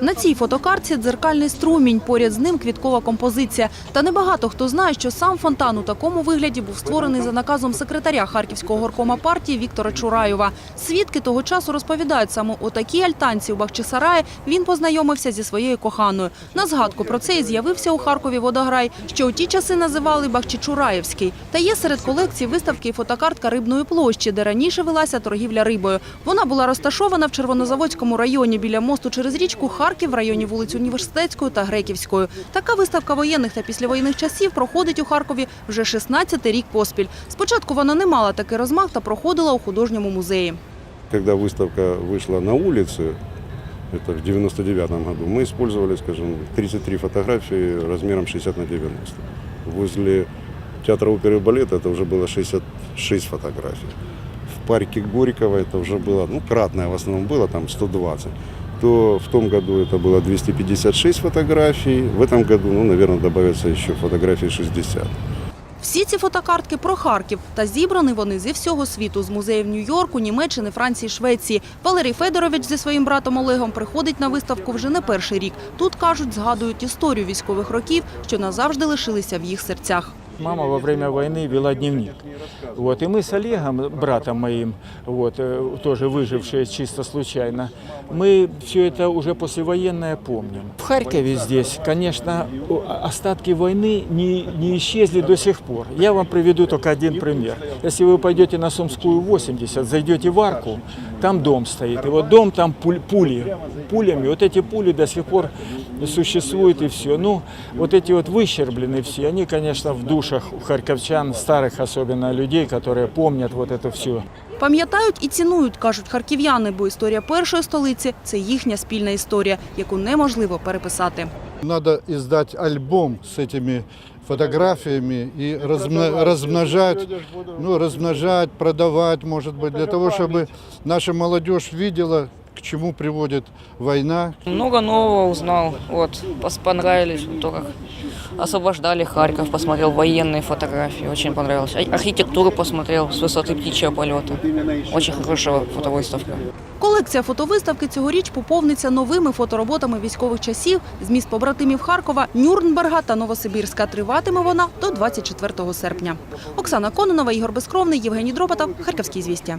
На цій фотокартці дзеркальний струмінь, поряд з ним квіткова композиція. Та небагато хто знає, що сам фонтан у такому вигляді був створений за наказом секретаря Харківського горкома партії Віктора Чураєва. Свідки того часу розповідають, саме у такій альтанці у Бахчисараї він познайомився зі своєю коханою. На згадку про це і з'явився у Харкові водограй, що у ті часи називали Бахчичураєвський. Та є серед колекцій виставки і фотокартка рибної площі, де раніше велася торгівля рибою. Вона була розташована в Червонозаводському районі біля мосту через річку Харків в районі вулиць Університетської та Греківської. Така виставка воєнних та післявоєнних часів проходить у Харкові вже 16-й рік поспіль. Спочатку вона не мала такий розмах та проходила у художньому музеї. Когда выставка вышла на улицу, это в 99 году, мы использовали, скажем, 33 фотографии размером 60 на 90. Возле театра оперы и балета это уже было 66 фотографий. В парке Горького это уже было, ну, кратное в основном было, там 120. То в том году это было 256 фотографий, в этом году, ну, наверное, добавится еще фотографий 60. Всі ці фотокартки про Харків. Та зібрані вони зі всього світу, з музеїв Нью-Йорку, Німеччини, Франції, Швеції. Валерій Федорович зі своїм братом Олегом приходить на виставку вже не перший рік. Тут, кажуть, згадують історію військових років, що назавжди лишилися в їх серцях. Мама во время войны вела дневник. Вот, и мы с Олегом, братом моим, вот, э, тоже выжившие чисто случайно, мы все это уже послевоенное помним. В Харькове здесь, конечно, о- остатки войны не, не исчезли до сих пор. Я вам приведу только один пример. Если вы пойдете на Сумскую 80, зайдете в арку, там дом стоит. И вот дом там пуль- пули, пулями. Вот эти пули до сих пор существуют и все. Ну, вот эти вот выщербленные все, они, конечно, в душах у харьковчан, старых особенно людей, которые помнят вот это все. Пам'ятають і цінують, кажуть харків'яни, бо історія першої столиці – це їхня спільна історія, яку неможливо переписати. Надо издать альбом с этими фотографиями и размно- размножать, ну, размножать, продавать, может быть, для того, чтобы наша молодежь видела, к чему приводит война, Много нового узнал. Вот, пос- понравились, вот то, как освобождали Харьков, посмотрел военные фотографии, очень понравилось. А- Архитектуру посмотрел с высоты птичьего полета. Очень хорошая фотовыставка. Колекція фотовиставки цьогоріч поповниться новими фотороботами військових часів з міст побратимів Харкова, Нюрнберга та Новосибірська. Триватиме вона до 24 серпня. Оксана Кононова, Ігор Безкровний, Євгеній Дропотов, Харківські звістя.